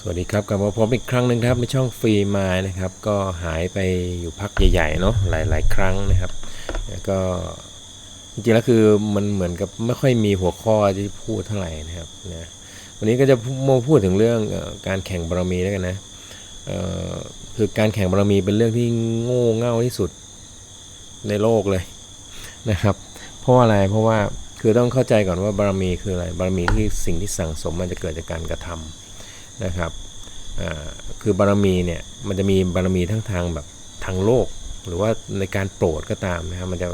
สวัสดีครับกลับมาพบอีกครั้งหนึ่งครับในช่องฟรีมายนะครับ ก็หายไปอยู่พักใหญ่ๆเนาะหลาย ๆ ครั้งนะครับ แล้วก็จริงๆแล้วคือมันเหมือนกับไม่ค่อยมีหัวข้อที่พูดเท่าไหร่นะครับนะวันนี้ก็จะมาพูดถึงเรื่องอการแข่งบารมีแล้วกันนะคือการแข่งบารมีเป็นเรื่องที่โง่เง่าที่สุดในโลกเลยนะครับ เพราะอะไรเพราะว่าคือต้องเข้าใจก่อนว่าบารมีคืออะไรบารมีที่สิ่งที่สั่งสมมันจะเกิดจากการกระทำ นะครับคือบารมีเนี่ยมันจะมีบารมีทั้งทางแบบทางโลก หรือว่าในการโปรดก็ตามนะครับมันจะ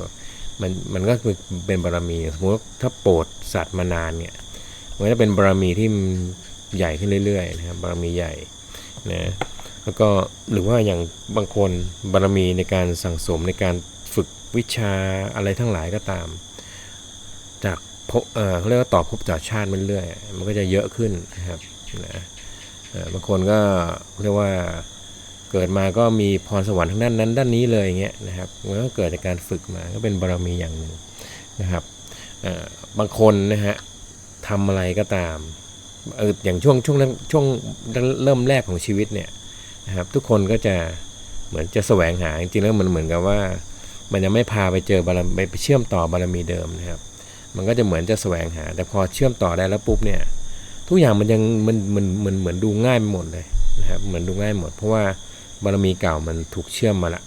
มันมันก็คือเป็นบารมีสมมติว่าถ้าโปรดสัตว์มานานเนี่ยมันจะเป็นบารมีที่ใหญ่ขึ้นเรื่อยๆนะครับบารมีใหญ่นะแล้วก็หรือว่าอย่างบางคนบารมีในการสั่งสมในการฝึกวิชาอะไรทั้งหลายก็ตาม จากเออเขาเรียกว่าต่อภพจากชาติมันเรื่อยมันก็จะเยอะขึ้นนะครับนะ บางคนก็เรียกว่าเกิดมาก็มีพรสวรรค์ทั้งด้านนั้น ด้านนี้เลยอย่างเงี้ยนะครับมันก็เกิดจากการฝึกมาก็เป็นบารมีอย่างหนึ่งนะครับบางคนนะฮะทำอะไรก็ตามเอออย่างช่วงช่วงช่วงเริ่มแรกของชีวิตเนี่ยนะครับทุกคนก็จะเหมือนจะแสวงหาจริงๆแล้วมันเหมือนกับว่า มันยังไม่พาไปเจอบารมีไปเชื่อมต่อบารมีเดิมนะครับ มันก็จะเหมือนจะแสวงหา แต่พอเชื่อมต่อได้แล้วปุ๊บเนี่ย ทุกอย่างมันยังมันมันมันเหมือนดูง่ายไปหมดเลยนะครับเหมือนดูง่ายหมด เพราะว่าบารมีเก่ามันถูกเชื่อมมาละ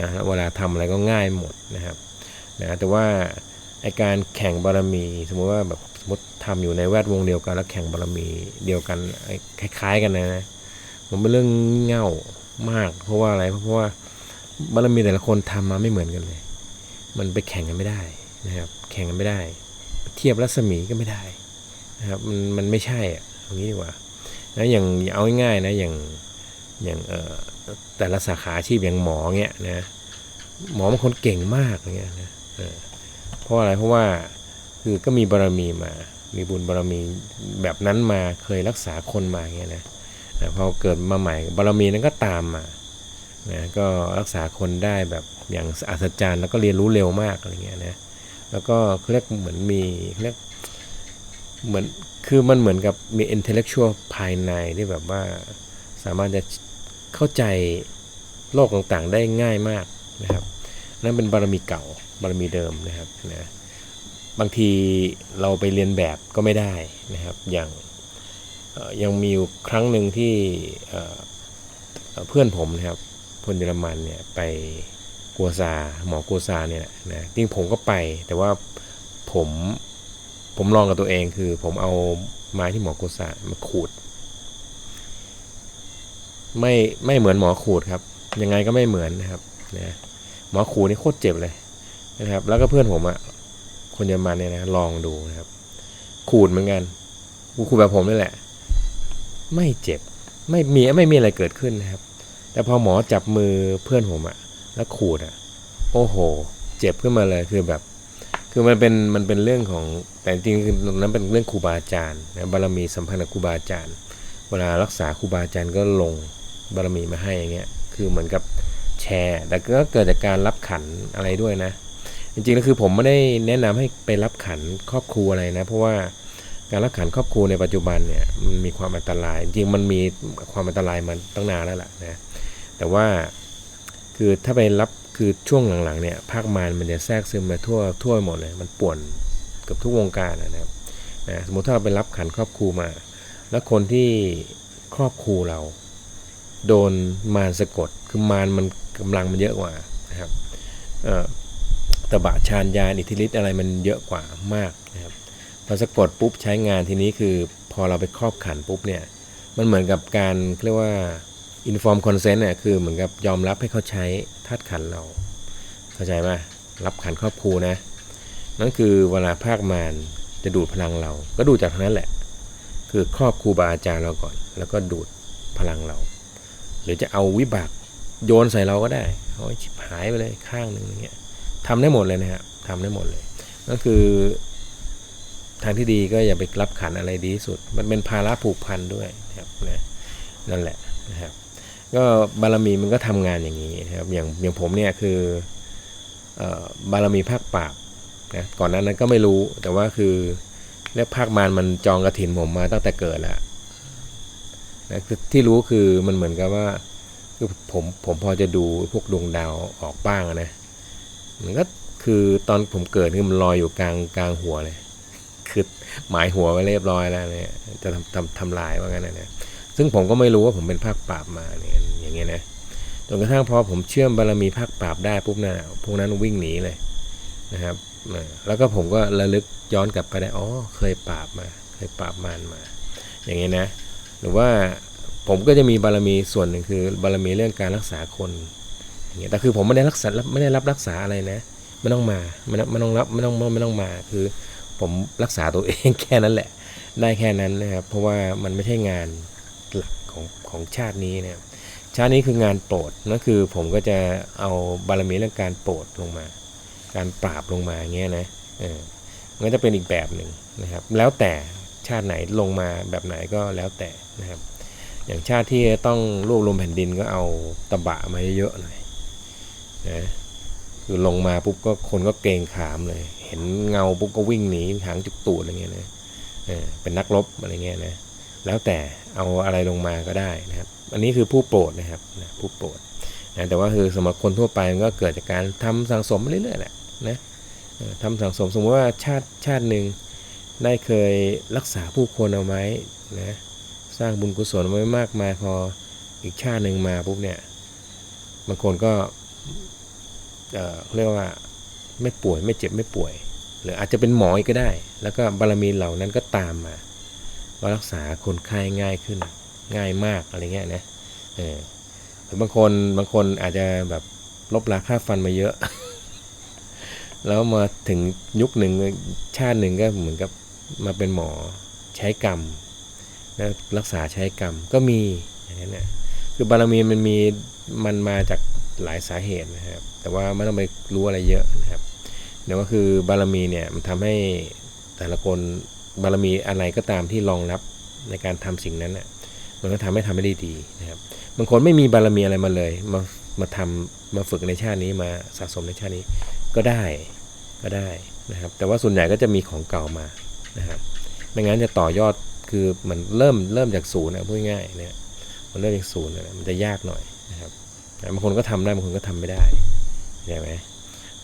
นะเวลาทำอะไรก็ง่ายหมดนะครับนะแต่ว่าไอการแข่งบารมี สมมติว่าแบบสมมติทำอยู่ในแวดวงเดียวกันแล้วแข่งบารมีเดียวกันไอคล้าย ๆ กันนะมันเป็นเรื่องเง่ามาก เพราะว่าอะไรเพราะว่าบารมีแต่ละคนทำมาไม่เหมือนกันเลย มันไปแข่งกันไม่ได้นะครับ แข่งกันไม่ได้ เทียบรัศมีก็ไม่ได้ นะครับมันมันไม่ใช่อะอย่างนี้ดีกว่านะอย่างเอาง่ายๆนะอย่างอย่างเอ่อแต่ละสาขาอาชีพอย่างหมอเงี้ยนะหมอบางคนเก่งมากอย่างเงี้ยนะเพราะอะไรเพราะว่าคือก็มีบารมีมา มีบุญบารมีแบบนั้นมาเคยรักษาคนมาอย่างเงี้ยนะพอเกิดมาใหม่บารมีนั้นก็ตามมานะก็รักษาคนได้แบบอย่างอัศจรรย์แล้วก็เรียนรู้เร็วมากอะไรเงี้ยนะแล้วก็เรียกเหมือนมีเรียก เหมือนคือมันเหมือนกับมี intellectual ภายในที่แบบว่าสามารถจะเข้าใจโลกต่างๆได้ง่ายมากนะครับนั่นเป็นบารมีเก่าบารมีเดิมนะครับนะบางทีเราไปเรียนแบบก็ไม่ได้นะครับ อย่างยังมีอยู่ครั้งหนึ่งที่เพื่อนผมนะครับคนเยอรมันเนี่ยไปกัวซาหมอกัวซาเนี่ยนะจริงผมก็ไปแต่ว่าผม ผมลองกับตัวเองคือ ผมเอาไม้ที่หมอโกษะมาขูด ไม่ไม่เหมือนหมอขูดครับ ยังไงก็ไม่เหมือนนะครับนะหมอขูดนี่โคตรเจ็บเลยนะครับ แล้วก็เพื่อนผมอะคนเยอรมันเนี่ยนะลองดูนะครับ ขูดเหมือนกันกูขูดแบบผมนี่แหละ ไม่เจ็บไม่มีไม่มีอะไรเกิดขึ้นนะครับ แต่พอหมอจับมือเพื่อนผมอะแล้วขูดอะโอ้โห เจ็บขึ้นมาเลยคือแบบ คือมันเป็นมันเป็นเรื่องของแต่จริงๆคือตรงนั้นเป็นเรื่องครูบาอาจารย์นะบารมีสัมพันธ์กับครูบาอาจารย์ เวลารักษาครูบาอาจารย์ก็ลงบารมีมาให้อย่างเงี้ยคือเหมือนกับแชร์ แต่ก็เกิดจากการรับขันอะไรด้วยนะ จริงๆแล้วคือผมไม่ได้แนะนำให้ไปรับขันครอบครัวอะไรนะ เพราะว่าการรับขันครอบครัวในปัจจุบันเนี่ยมันมีความอันตราย จริงมันมีความอันตรายมาตั้งนานแล้วล่ะนะแต่ว่าคือถ้าไปรับ คือช่วงหลังๆเนี่ยภาคมารมันจะแทรกซึมมาทั่วทั่วหมดเลย มันป่วนกือบทุกวงการนะครับนะสมมติถ้าเราไปรับขันครอบครูมา แล้วคนที่ครอบครูเรา โดนมารสะกด คือมารมันกำลังมันเยอะกว่านะครับเอ่อตบะชานยานอิทธิฤทธิ์อะไรมันเยอะกว่ามากนะครับพอสะกดปุ๊บใช้งานทีนี้คือพอเราไปครอบขันปุ๊บเนี่ยมันเหมือนกับการเรียกว่า inform consent เนี่ยคือเหมือนกับยอมรับให้เขาใช้ธาตุขันเรา เข้าใจไหมรับขันครอบครูนะ นั่นคือเวลาภาคมารจะดูดพลังเรา ก็ดูจากทางนั้นแหละ คือครอบครูบาอาจารย์เราก่อน แล้วก็ดูดพลังเรา หรือจะเอาวิบากโยนใส่เราก็ได้เอาชิบหายไปเลยข้างหนึ่งอย่างเงี้ยทำได้หมดเลยนะครับทำได้หมดเลย ก็คือทางที่ดีก็อย่าไปรับขันอะไรดีที่สุด มันเป็นภาระผูกพันด้วยนะครับนะนั่นแหละนะครับ ก็บารมีมันก็ทำงานอย่างนี้นะครับอย่างอย่างผมเนี่ยคืออบารมีภาคปราบนะก่อนนั้นนั้นก็ไม่รู้แต่ว่าคือเรียกภาคมารมันจองกระถินผมมาตั้งแต่เกิดแล้วนะคือที่รู้คือมันเหมือนกับว่าคือผมผมพอจะดูพวกดวงดาวออกบ้างนะมันก็คือตอนผมเกิดคือมันลอยอยู่กลางกลางหัวเลยคือหมายหัวไว้เรียบร้อยแล้วเนี่ยจะทำทำทำลายว่างั้นนะเนี่ย ซึ่งผมก็ไม่รู้ว่าผมเป็นภาคปราบมาเนี่ยอย่างเงี้ยนะจนกระทั่งพอผมเชื่อมบารมีภาคปราบได้ปุ๊บนะพวกนั้นวิ่งหนีเลยนะครับแล้วก็ผมก็ระลึกย้อนกลับไปได้อ๋อเคยปราบมาเคยปราบมารมา อย่างเงี้ยนะหรือว่าผมก็จะมีบารมีส่วนหนึ่งคือบารมีเรื่องการรักษาคนอย่างเงี้ยแต่คือผมไม่ได้รักษาไม่ได้รับรักษาอะไรนะไม่ต้องมาไม่ต้องไม่ต้องรับไม่ต้องไม่ต้องมาคือผมรักษาตัวเองแค่นั้นแหละ ได้แค่นั้นนะครับเพราะว่ามันไม่ใช่งาน หลักของของชาตินี้นะครับชาตินี้คืองานโปรดนั่นคือผมก็จะเอาบารมีเรื่องการโปรดลงมา การปราบลงมาเงี้ยนะเออมันก็จะเป็นอีกแบบหนึ่งนะครับ แล้วแต่ชาติไหนลงมาแบบไหนก็แล้วแต่นะครับ อย่างชาติที่ต้องรวบรวมแผ่นดินก็เอาตะบะมาเยอะๆหน่อยนะคือลงมาปุ๊บก็คนก็เกรงขามเลย เห็นเงาปุ๊บก็วิ่งหนีหางจุกตูดอะไรเงี้ยนะเออเป็นนักรบอะไรเงี้ยนะ แล้วแต่เอาอะไรลงมาก็ได้นะครับ อันนี้คือผู้โปรดนะครับนะผู้โปรดนะแต่ว่าคือสำหรับคนทั่วไปมันก็เกิดจากการทำสังสมเรื่อยๆแหละนะทำสังสมสมมติว่าชาติชาติหนึ่งได้เคยรักษาผู้คนเอาไว้นะสร้างบุญกุศลไว้มากมายพออีกชาติหนึ่งมาปุ๊บเนี่ยบางคนก็เออเรียกว่าไม่ป่วยไม่เจ็บไม่ป่วย หรืออาจจะเป็นหมออีกก็ได้ แล้วก็บารมีเหล่านั้นก็ตามมา ก็รักษาคนไข้ง่ายขึ้นง่ายมากอะไรเงี้ยนะเออหรือบางคนบางคนอาจจะแบบลบลาค่าฟันมาเยอะ แล้วมาถึงยุคหนึ่งชาติหนึ่งก็เหมือนกับมาเป็นหมอใช้กรรมนะรักษาใช้กรรมก็มีอย่างนั้นนะคือบารมีมันมีมันมาจากหลายสาเหตุนะครับ แต่ว่าไม่ต้องไปรู้อะไรเยอะนะครับเดี๋ยวก็คือบารมีเนี่ยมันทำให้แต่ละคน บารมีอะไรก็ตามที่รองรับในการทำสิ่งนั้นน่ะมันก็ทำให้ทำให้ได้ดีนะครับบางคนไม่มีบารมีอะไรมาเลย มามาทำมาฝึกในชาตินี้มาสะสมในชาตินี้ก็ได้ก็ได้นะครับ แต่ว่าส่วนใหญ่ก็จะมีของเก่ามานะครับไม่งั้นจะต่อยอดคือมันเริ่มเริ่มจากศูนย์นะพูดง่ายเนี่ยมันเริ่มจากศูนย์นะมันจะยากหน่อยนะครับบางคนก็ทำได้บางคนก็ทำไม่ได้ใช่ไหม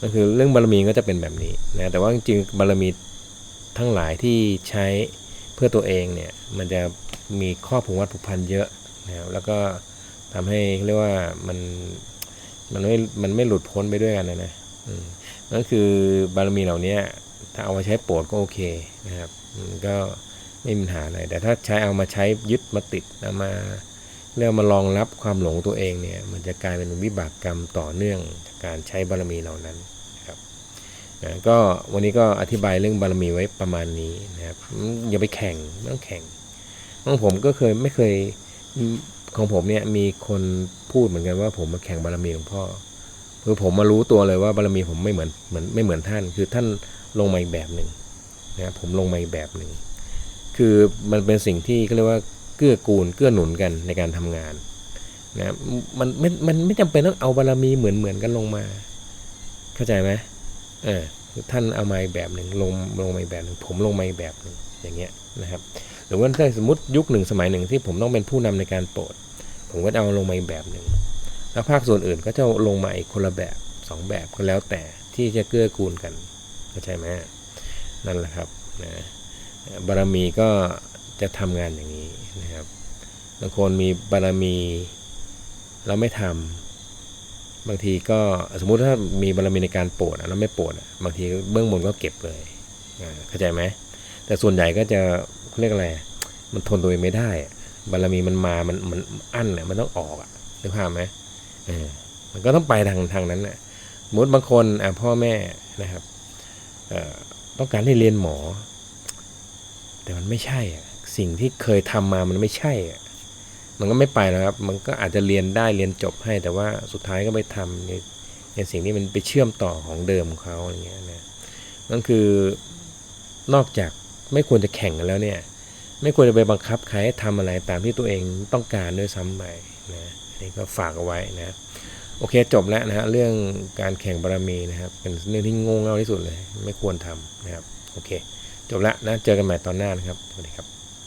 ก็คือเรื่องบารมีก็จะเป็นแบบนี้นะแต่ว่าจริงๆบารมี ทั้งหลายที่ใช้เพื่อตัวเองเนี่ยมันจะมีข้อผูกมัดผูกพันเยอะนะครับแล้วก็ทำให้เรียกว่ามันมันไม่มันไม่หลุดพ้นไปด้วยกันนะนะนั่นคือบารมีเหล่านี้ถ้าเอามาใช้โปรดก็โอเคนะครับก็ไม่มีปัญหาอะไรแต่ถ้าใช้เอามาใช้ยึดมาติดเอามาเรียกมารองรับความหลงตัวเองเนี่ยมันจะกลายเป็นวิบากกรรมต่อเนื่องจากการใช้บารมีเหล่านั้นนะครับ นะก็วันนี้ก็อธิบายเรื่องบารมีไว้ประมาณนี้นะครับอย่าไปแข่งไม่ต้องแข่งของผมก็เคยไม่เคยของผมเนี่ยมีคนพูดเหมือนกันว่าผมมาแข่งบารมีหลวงพ่อคือผมมารู้ตัวเลยว่าบารมีผมไม่เหมือนเหมือนไม่เหมือนท่าน คือท่านลงมาอีกแบบหนึ่งนะผมลงมาอีกแบบหนึ่งคือมันเป็นสิ่งที่เขาเรียกว่าเกื้อกูลเกื้อหนุนกันในการทำงานนะมันไม่มันไม่จำเป็นต้องเอาบารมีเหมือนเหมือนกันลงมา เข้าใจไหม เออท่านเอามาแบบหนึ่งลงลงมาแบบหนึ่งผมลงมาแบบหนึ่งอย่างเงี้ยนะครับหรือว่าถ้าสมมติยุคหนึ่งสมัยหนึ่งที่ผมต้องเป็นผู้นำในการโปรด ผมก็จะเอาลงมาแบบหนึ่งแล้วภาคส่วนอื่นก็จะลงมาอีกคนละแบบสองแบบก็แล้วแต่ที่จะเกื้อกูลกันเข้าใจไหมนั่นแหละครับนะบารมีก็จะทำงานอย่างนี้นะครับบางคนมีบารมีแล้วไม่ทำ บางทีก็สมมุติถ้ามีบารมีในการโปรดแล้วไม่โปรดบางทีเบื้องบนก็เก็บเลยเข้าใจไหมแต่ส่วนใหญ่ก็จะเรียกอะไร มันทนตัวเองไม่ได้ บารมีมันมา มันมันอั้นอะมันต้องออกอะนึกภาพไหมเออมันก็ต้องไปทางทางนั้นนะสมมติบางคนอะพ่อแม่นะครับเอ่อต้องการให้เรียนหมอ แต่มันไม่ใช่ สิ่งที่เคยทำมามันไม่ใช่อะ มันก็ไม่ไปแล้วครับ มันก็อาจจะเรียนได้เรียนจบให้ แต่ว่าสุดท้ายก็ไปทำในในสิ่งที่มันไปเชื่อมต่อของเดิมของเขาอย่างเงี้ยนะนั่นคือนอกจากไม่ควรจะแข่งกันแล้วเนี่ย ไม่ควรจะไปบังคับใครให้ทำอะไรตามที่ตัวเองต้องการด้วยซ้ำไปนะนนี้ก็ฝากเอาไว้นะโอเคจบแล้วนะฮะเรื่องการแข่งบารมีนะครับ เป็นเรื่องที่งงเง่าที่สุดเลย ไม่ควรทำนะครับโอเค จบแล้วนะเจอกันใหม่ตอนหน้านะครับสวัสดีครับ